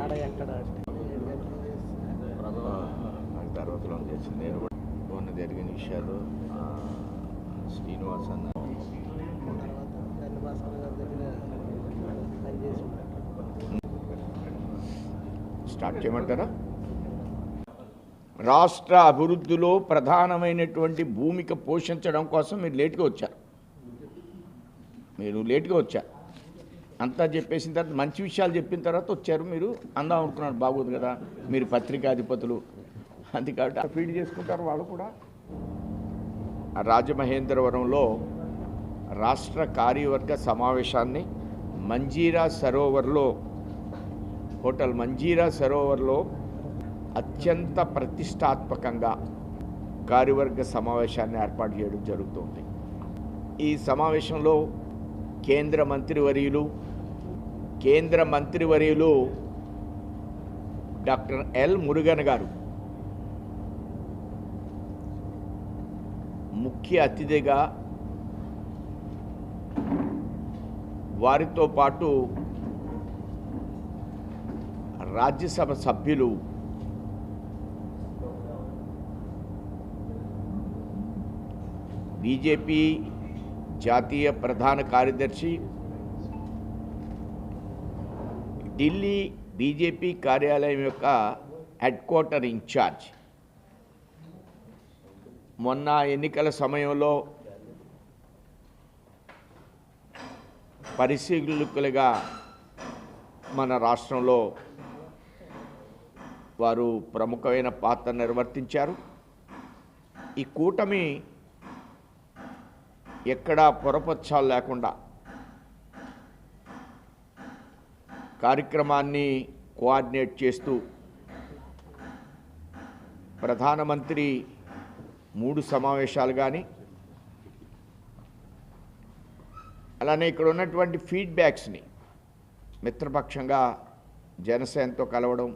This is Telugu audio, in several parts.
ఆడ ఎక్కడ నాకు తర్వాతలో చేసింది నేను కూడా మొన్న జరిగిన విషయాలు శ్రీనివాస్ అన్న స్టార్ట్ చేయమంటారా? రాష్ట్ర అభివృద్ధిలో ప్రధానమైనటువంటి భూమిక పోషించడం కోసం మీరు లేట్గా వచ్చారు. మీరు లేట్గా వచ్చారు. అంతా చెప్పేసిన తర్వాత మంచి విషయాలు చెప్పిన తర్వాత వచ్చారు మీరు. అందాం అనుకున్నారు బాగోదు కదా మీరు పత్రికాధిపతులు అంతే కాబట్టి ఫీడ్ చేసుకుంటారు వాళ్ళు కూడా. రాజమహేంద్రవరంలో రాష్ట్ర కార్యవర్గ సమావేశాన్ని మంజీరా సరోవర్లో హోటల్ మంజీరా సరోవర్లో అత్యంత ప్రతిష్టాత్మకంగా కార్యవర్గ సమావేశాన్ని ఏర్పాటు చేయడం జరుగుతుంది. ఈ సమావేశంలో కేంద్ర మంత్రివర్యులు కేంద్ర మంత్రివర్యులు డాక్టర్ ఎల్ మురుగన్ గారు. ముఖ్య అతిథిగా వారితో పాటు రాజ్యసభ సభ్యులు బీజేపీ జాతీయ ప్రధాన కార్యదర్శి. ఢిల్లీ బీజేపీ కార్యాలయం యొక్క హెడ్ క్వార్టర్ ఇన్ఛార్జ్ మొన్న ఎన్నికల సమయంలో పరిశీలకులుగా మన రాష్ట్రంలో వారు ప్రముఖమైన పాత్ర నిర్వర్తించారు. ఈ కూటమి ఎక్కడా పొరపచ్చాలు లేకుండా కార్యక్రమాన్ని కోఆర్డినేట్ చేస్తూ ప్రధానమంత్రి మూడు సమావేశాలు కానీ అలానే ఇక్కడ ఉన్నటువంటి ఫీడ్బ్యాక్స్ని మిత్రపక్షంగా జనసేనతో కలవడం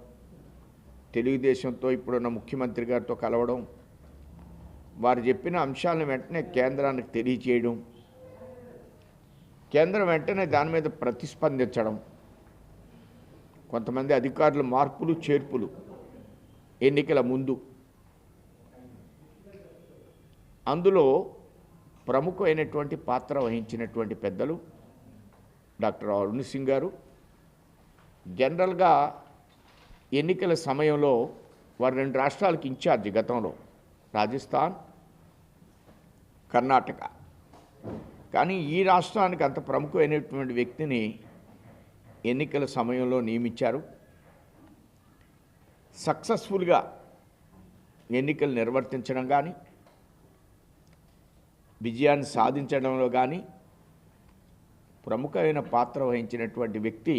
తెలుగుదేశంతో ఇప్పుడున్న ముఖ్యమంత్రి గారితో కలవడం వారు చెప్పిన అంశాలను వెంటనే కేంద్రానికి తెలియచేయడం కేంద్రం వెంటనే దాని మీద ప్రతిస్పందించడం కొంతమంది అధికారులు మార్పులు చేర్పులు ఎన్నికల ముందు. అందులో ప్రముఖమైనటువంటి పాత్ర వహించినటువంటి పెద్దలు డాక్టర్ అరుణ్ సింగ్ గారు. జనరల్గా ఎన్నికల సమయంలో వారు రెండు రాష్ట్రాలకు ఇన్ఛార్జ్ గతంలో రాజస్థాన్ కర్ణాటక. కానీ ఈ రాష్ట్రానికి అంత ప్రముఖమైనటువంటి వ్యక్తిని ఎన్నికల సమయంలో నియమించారు. సక్సెస్ఫుల్గా ఎన్నికలు నిర్వర్తించడం కానీ విజయాన్ని సాధించడంలో కానీ ప్రముఖమైన పాత్ర వహించినటువంటి వ్యక్తి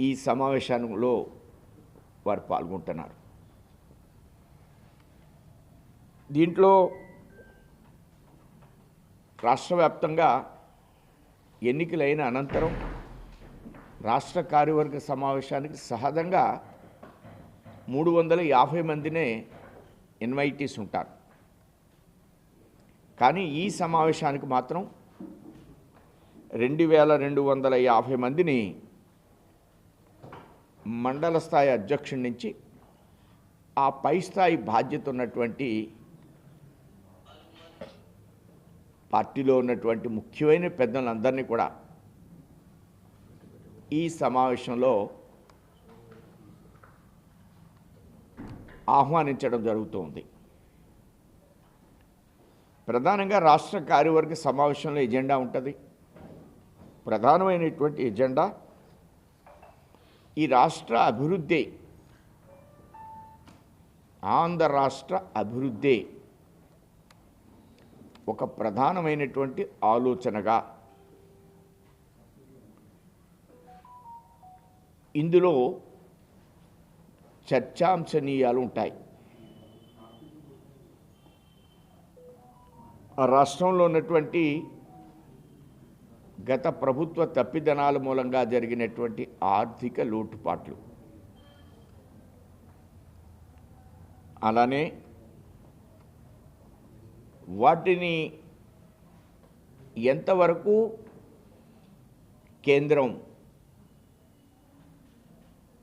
ఈ సమావేశంలో వారు పాల్గొంటున్నారు. దీంట్లో రాష్ట్ర వ్యాప్తంగా ఎన్నికలైన అనంతరం రాష్ట్ర కార్యవర్గ సమావేశానికి సహజంగా మూడు వందల యాభై మందినే ఇన్వైటీస్ ఉంటారు. కానీ ఈ సమావేశానికి మాత్రం రెండు వేల రెండు వందల యాభై మందిని మండల స్థాయి అధ్యక్షుడి నుంచి ఆ పై స్థాయి బాధ్యత ఉన్నటువంటి పార్టీలో ఉన్నటువంటి ముఖ్యమైన పెద్దలందరినీ కూడా ఈ సమావేశంలో ఆహ్వానించడం జరుగుతుంది. ప్రధానంగా రాష్ట్ర కార్యవర్గ సమావేశంలో ఎజెండా ఉంటుంది. ప్రధానమైనటువంటి ఎజెండా ఈ రాష్ట్ర అభివృద్ధి ఆంధ్ర రాష్ట్ర అభివృద్ధి ఒక ప్రధానమైనటువంటి ఆలోచనగా ఇందులో చర్చాంశనీయాలు ఉంటాయి. ఆ రాష్ట్రంలో ఉన్నటువంటి గత ప్రభుత్వ తప్పిదనాల మూలంగా జరిగినటువంటి ఆర్థిక లోటుపాట్లు. అలానే వాటిని ఎంతవరకు కేంద్రం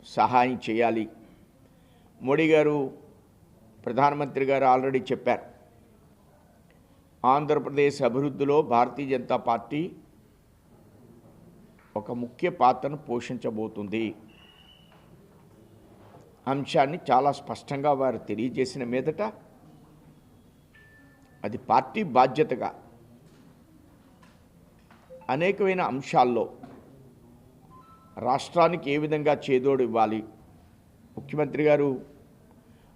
సహాయం చేయాలి? మోడీ గారు ప్రధానమంత్రి గారు ఆల్రెడీ చెప్పారు. ఆంధ్రప్రదేశ్ అభివృద్ధిలో భారతీయ జనతా పార్టీ ఒక ముఖ్య పాత్రను పోషించబోతుంది. అంశాన్ని చాలా స్పష్టంగా వారు తెలియజేసిన మీదట అది పార్టీ బాధ్యతగా అనేకమైన అంశాల్లో రాష్ట్రానికి ఏ విధంగా చేదోడు ఇవ్వాలి? ముఖ్యమంత్రి గారు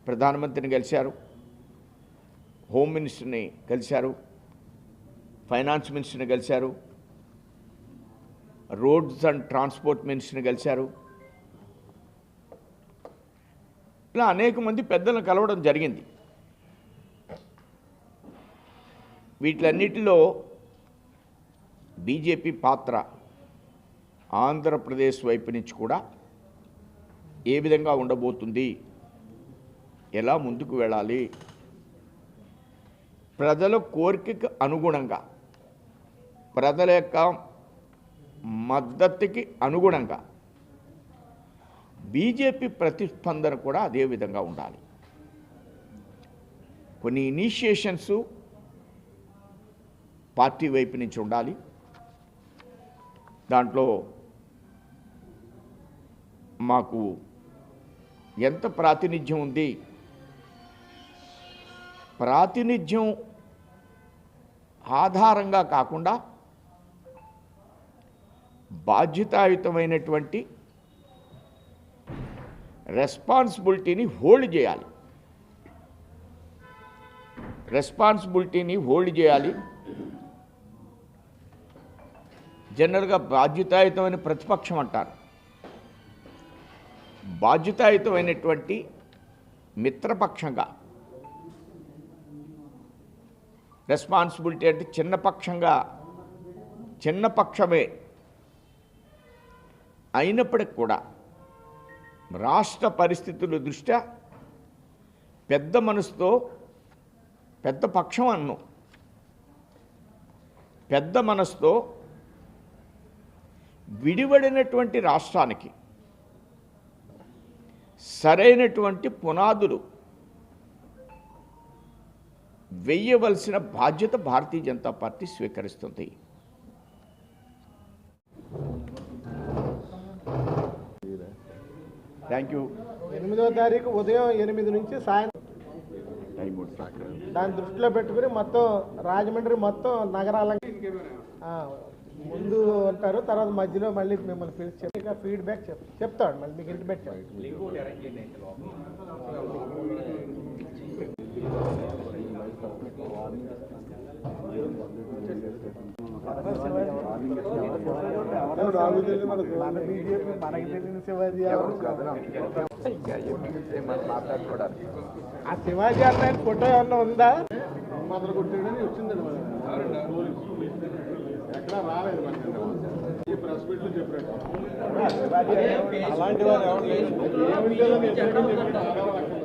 ప్రధానమంత్రిని కలిశారు హోమ్ మినిస్టర్ని కలిశారు ఫైనాన్స్ మినిస్టర్ని కలిశారు రోడ్స్ అండ్ ట్రాన్స్పోర్ట్ మినిస్టర్ని కలిశారు. ఇలా అనేక మంది పెద్దలను కలవడం జరిగింది. వీటిలన్నిటిలో బీజేపీ పాత్ర ఆంధ్రప్రదేశ్ వైపు నుంచి కూడా ఏ విధంగా ఉండబోతుంది? ఎలా ముందుకు వెళ్ళాలి? ప్రజల కోరికకు అనుగుణంగా ప్రజల యొక్క మద్దతుకి అనుగుణంగా బీజేపీ ప్రతిస్పందన కూడా అదే విధంగా ఉండాలి. కొన్ని ఇనిషియేషన్స్ పార్టీ వైపు నుంచి ఉండాలి. దాంట్లో మాకు ఎంత ప్రాతినిధ్యం ఉంది? ప్రాతినిధ్యం ఆధారంగా కాకుండా బాధ్యతాయుతమైనటువంటి రెస్పాన్సిబిలిటీని హోల్డ్ చేయాలి. రెస్పాన్సిబిలిటీని హోల్డ్ చేయాలి. జనరల్గా బాధ్యతాయుతమైన ప్రతిపక్షం అంటారు. బాధ్యతాయుతమైనటువంటి మిత్రపక్షంగా రెస్పాన్సిబిలిటీ అంటే చిన్న పక్షంగా అయినప్పటికి కూడా రాష్ట్ర పరిస్థితుల దృష్ట్యా పెద్ద మనసుతో పెద్ద పక్షం అన్ను. పెద్ద మనసుతో విడివడినటువంటి రాష్ట్రానికి సరైనటువంటి పునాదులు వెయ్యవలసిన బాధ్యత భారతీయ జనతా పార్టీ స్వీకరిస్తుంది. థ్యాంక్ యూ ఎనిమిదో తారీఖు ఉదయం ఎనిమిది నుంచి సాయంత్రం దాన్ని దృష్టిలో పెట్టుకుని మొత్తం రాజమండ్రి మొత్తం నగరాలకి ఆ, ముందు ఉంటారు తర్వాత మధ్యలో మళ్ళీ మిమ్మల్ని పిలిచి ఇక ఫీడ్బ్యాక్ చెప్ చెప్తాడు మళ్ళీ మీకు ఇంటిమేట్ మనకి తెలియని శివాజీ ఆ శివాజీ అన్న ఫోటో ఏమన్నా ఉందా? మొదలు కొట్టాడని వచ్చిందండి ఎక్కడా రాలేదు మరి ఈ ప్రెస్ మీట్లో చెప్పాడు అలాంటి వారు ఎవరు లేరు.